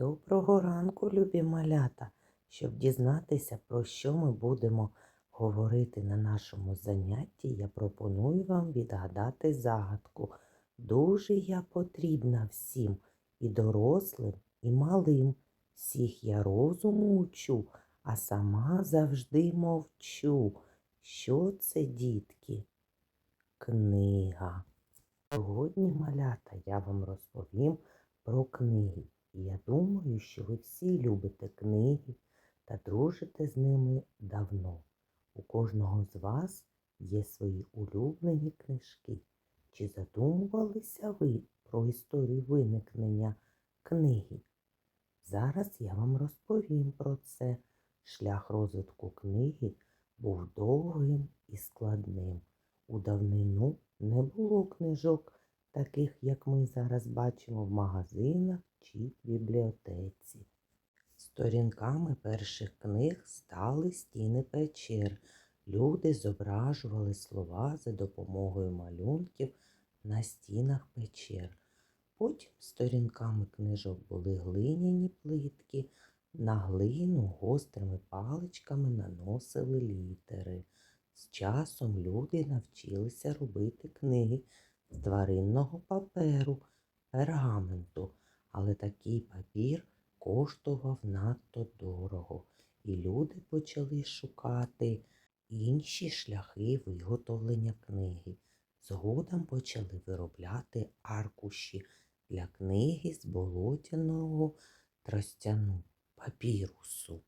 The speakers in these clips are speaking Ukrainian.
Доброго ранку, любі малята! Щоб дізнатися, про що ми будемо говорити на нашому занятті, я пропоную вам відгадати загадку. Дуже я потрібна всім, і дорослим, і малим. Всіх я розуму учу, а сама завжди мовчу. Що це, дітки? Книга. Сьогодні, малята, я вам розповім про книги. Я думаю, що ви всі любите книги та дружите з ними давно. У кожного з вас є свої улюблені книжки. Чи задумувалися ви про історію виникнення книги? Зараз я вам розповім про це. Шлях розвитку книги був довгим і складним. У давнину не було книжок, таких, як ми зараз бачимо в магазинах чи бібліотеці. Сторінками перших книг стали стіни печер. Люди зображували слова за допомогою малюнків на стінах печер. Потім сторінками книжок були глиняні плитки. На глину гострими паличками наносили літери. З часом люди навчилися робити книги з тваринного паперу, пергаменту, але такий папір коштував надто дорого, і люди почали шукати інші шляхи виготовлення книги. Згодом почали виробляти аркуші для книги з болотяного тростяну папірусу.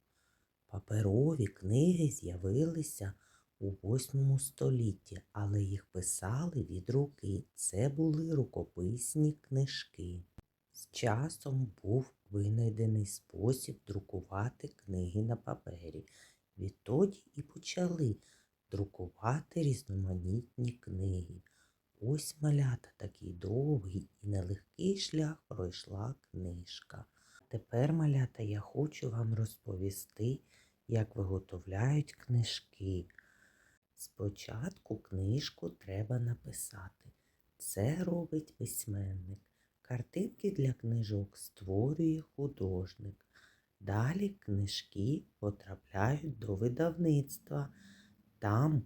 Паперові книги з'явилися у восьмому столітті, але їх писали від руки. Це були рукописні книжки. З часом був винайдений спосіб друкувати книги на папері. Відтоді і почали друкувати різноманітні книги. Ось малята такий довгий і нелегкий шлях пройшла книжка. Тепер, малята, я хочу вам розповісти, як виготовляють книжки. Спочатку книжку треба написати. Це робить письменник. Картинки для книжок створює художник. Далі книжки потрапляють до видавництва. Там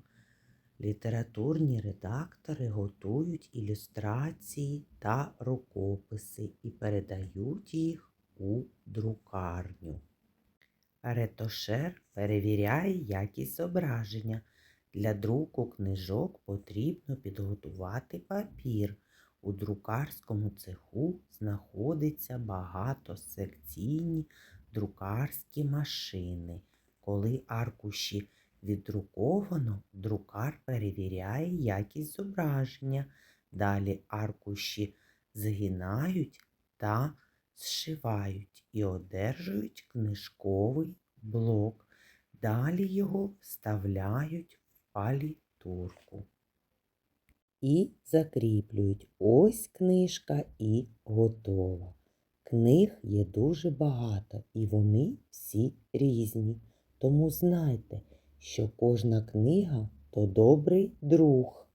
літературні редактори готують ілюстрації та рукописи і передають їх у друкарню. Ретошер перевіряє якість зображення. Для друку книжок потрібно підготувати папір. У друкарському цеху знаходиться багатосекційні друкарські машини. Коли аркуші віддруковано, друкар перевіряє якість зображення. Далі аркуші згинають та зшивають і одержують книжковий блок. Далі його вставляють в палітурку і закріплюють. Ось книжка і готова. Книг є дуже багато, і вони всі різні. Тому знайте, що кожна книга то добрий друг.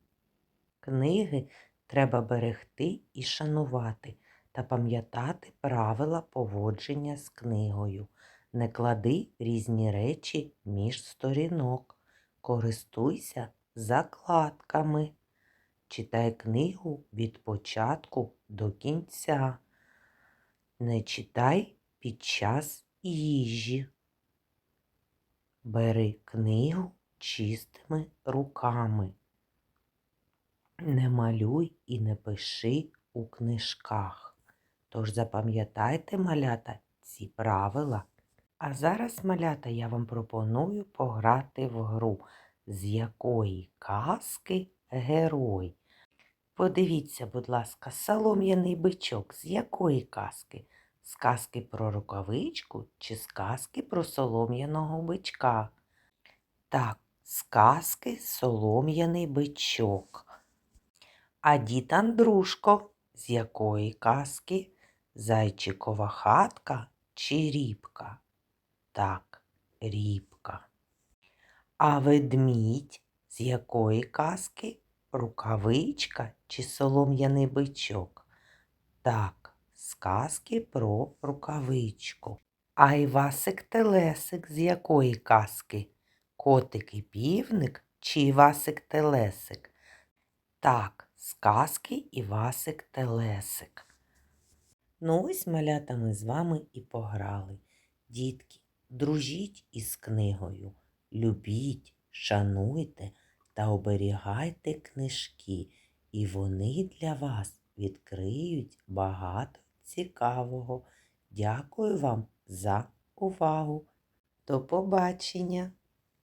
Книги треба берегти і шанувати та пам'ятати правила поводження з книгою. Не клади різні речі між сторінок. Користуйся закладками. Читай книгу від початку до кінця. Не читай під час їжі. Бери книгу чистими руками. Не малюй і не пиши у книжках. Тож запам'ятайте, малята, ці правила. А зараз, малята, я вам пропоную пограти в гру, з якої казки герой. Подивіться, будь ласка, солом'яний бичок з якої казки? З казки про рукавичку чи з казки про солом'яного бичка? Так, з казки солом'яний бичок. А дід Андрушко з якої казки? Зайчикова хатка чи рібка? Так, рібка. А ведмідь з якої казки? Рукавичка чи солом'яний бичок? Так, сказки про рукавичку. А Івасик Телесик з якої казки? Котик і півник чи Івасик Телесик? Так, сказки Івасик Телесик. Ну ось малята ми з вами і пограли. Дітки, дружіть із книгою, любіть, шануйте та оберігайте книжки, і вони для вас відкриють багато цікавого. Дякую вам за увагу. До побачення!